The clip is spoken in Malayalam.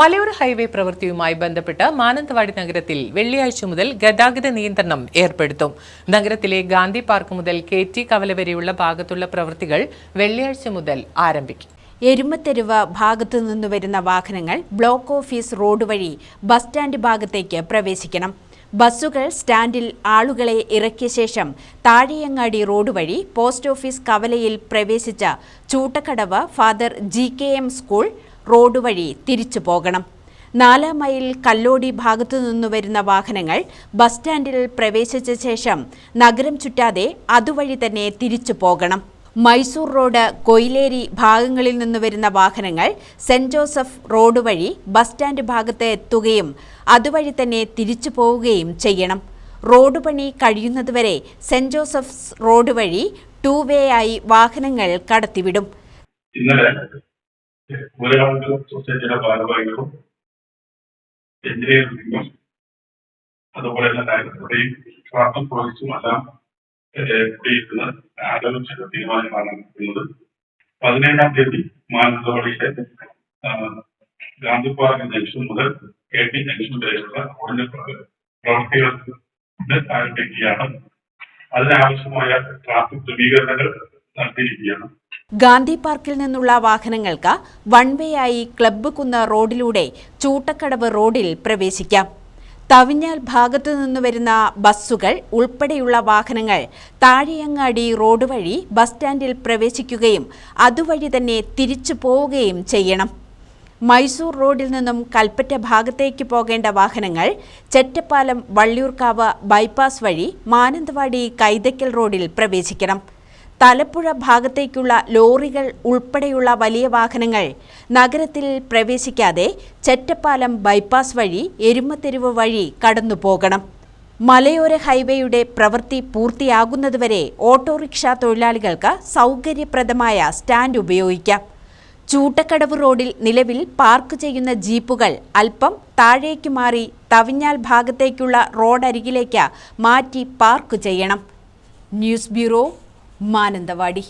മലയോര ഹൈവേ പ്രവൃത്തിയുമായി ബന്ധപ്പെട്ട് മാനന്തവാടി നഗരത്തിൽ വെള്ളിയാഴ്ച മുതൽ ഗതാഗത നിയന്ത്രണം ഏർപ്പെടുത്തും. നഗരത്തിലെ ഗാന്ധി പാർക്ക് മുതൽ കെ ടി കവല വരെയുള്ള ഭാഗത്തുള്ള പ്രവൃത്തികൾ വെള്ളിയാഴ്ച മുതൽ ആരംഭിക്കും. എരുമത്തെരുവ് ഭാഗത്തു നിന്ന് വരുന്ന വാഹനങ്ങൾ ബ്ലോക്ക് ഓഫീസ് റോഡ് വഴി ബസ് സ്റ്റാൻഡ് ഭാഗത്തേക്ക് പ്രവേശിക്കണം. ബസ്സുകൾ സ്റ്റാൻഡിൽ ആളുകളെ ഇറക്കിയ ശേഷം താഴെയങ്ങാടി റോഡ് വഴി പോസ്റ്റ് ഓഫീസ് കവലയിൽ പ്രവേശിച്ച ചൂട്ടക്കടവ് ഫാദർ ജി സ്കൂൾ റോഡ് വഴി തിരിച്ചു പോകണം. നാലാം മൈൽ കല്ലോടി ഭാഗത്തു നിന്നു വരുന്ന വാഹനങ്ങൾ ബസ് സ്റ്റാൻഡിൽ പ്രവേശിച്ച ശേഷം നഗരം ചുറ്റാതെ അതുവഴി തന്നെ തിരിച്ചു പോകണം. മൈസൂർ റോഡ് കൊയിലേരി ഭാഗങ്ങളിൽ നിന്ന് വരുന്ന വാഹനങ്ങൾ സെന്റ് ജോസഫ് റോഡ് വഴി ബസ് സ്റ്റാൻഡ് ഭാഗത്ത് എത്തുകയും അതുവഴി തന്നെ തിരിച്ചു പോവുകയും ചെയ്യണം. റോഡ് പണി കഴിയുന്നതുവരെ സെന്റ് ജോസഫ്സ് റോഡ് വഴി ടൂ വേ ആയി വാഹനങ്ങൾ കടത്തിവിടും. ഊരകാവ് സൊസൈറ്റിയുടെ ഭാരവാഹികളും എഞ്ചിനീയറിംഗും അതുപോലെ തന്നെ ഡയറക്ടറുടെയും ട്രാഫിക് പോലീസും എല്ലാം കൂടിയിരുന്ന് ആലോചിച്ച തീരുമാനമാണ് എടുക്കുന്നത് പതിനേഴാം തീയതി മാനന്തവാടിയിലെ ഗാന്ധി പാർക്ക് ജംഗ്ഷൻ മുതൽ കെ ടി ജംഗ്ഷൻ വരെയുള്ള റോഡിന്റെ പ്ര- പ്രവൃത്തികൾ ആരംഭിക്കുകയാണ്. അതിനാവശ്യമായ ട്രാഫിക് ക്രമീകരണങ്ങൾ ഗാന്ധി പാർക്കിൽ നിന്നുള്ള വാഹനങ്ങൾക്ക് വൺ വേ ആയി ക്ലബ്ബ് കുന്ന റോഡിലൂടെ ചൂട്ടക്കടവ് റോഡിൽ പ്രവേശിക്കാം. തവിഞ്ഞാൽ ഭാഗത്തു നിന്ന് വരുന്ന ബസ്സുകൾ ഉൾപ്പെടെയുള്ള വാഹനങ്ങൾ താഴെയങ്ങാടി റോഡ് വഴി ബസ് സ്റ്റാൻഡിൽ പ്രവേശിക്കുകയും അതുവഴി തന്നെ തിരിച്ചു പോവുകയും ചെയ്യണം. മൈസൂർ റോഡിൽ നിന്നും കൽപ്പറ്റ ഭാഗത്തേക്ക് പോകേണ്ട വാഹനങ്ങൾ ചെറ്റപ്പാലം വള്ളിയൂർക്കാവ് ബൈപ്പാസ് വഴി മാനന്തവാടി കൈതക്കൽ റോഡിൽ പ്രവേശിക്കണം. തലപ്പുഴ ഭാഗത്തേക്കുള്ള ലോറികൾ ഉൾപ്പെടെയുള്ള വലിയ വാഹനങ്ങൾ നഗരത്തിൽ പ്രവേശിക്കാതെ ചെറ്റപ്പാലം ബൈപ്പാസ് വഴി എരുമത്തെരുവ് വഴി കടന്നു പോകണം മലയോര ഹൈവേയുടെ പ്രവൃത്തി പൂർത്തിയാകുന്നതുവരെ ഓട്ടോറിക്ഷ തൊഴിലാളികൾക്ക് സൗകര്യപ്രദമായ സ്റ്റാൻഡ് ഉപയോഗിക്കാം. ചൂട്ടക്കടവ് റോഡിൽ നിലവിൽ പാർക്ക് ചെയ്യുന്ന ജീപ്പുകൾ അല്പം താഴേക്ക് മാറി തവിഞ്ഞാൽ ഭാഗത്തേക്കുള്ള റോഡരികിലേക്ക് മാറ്റി പാർക്ക് ചെയ്യണം. News bureau Mananthavady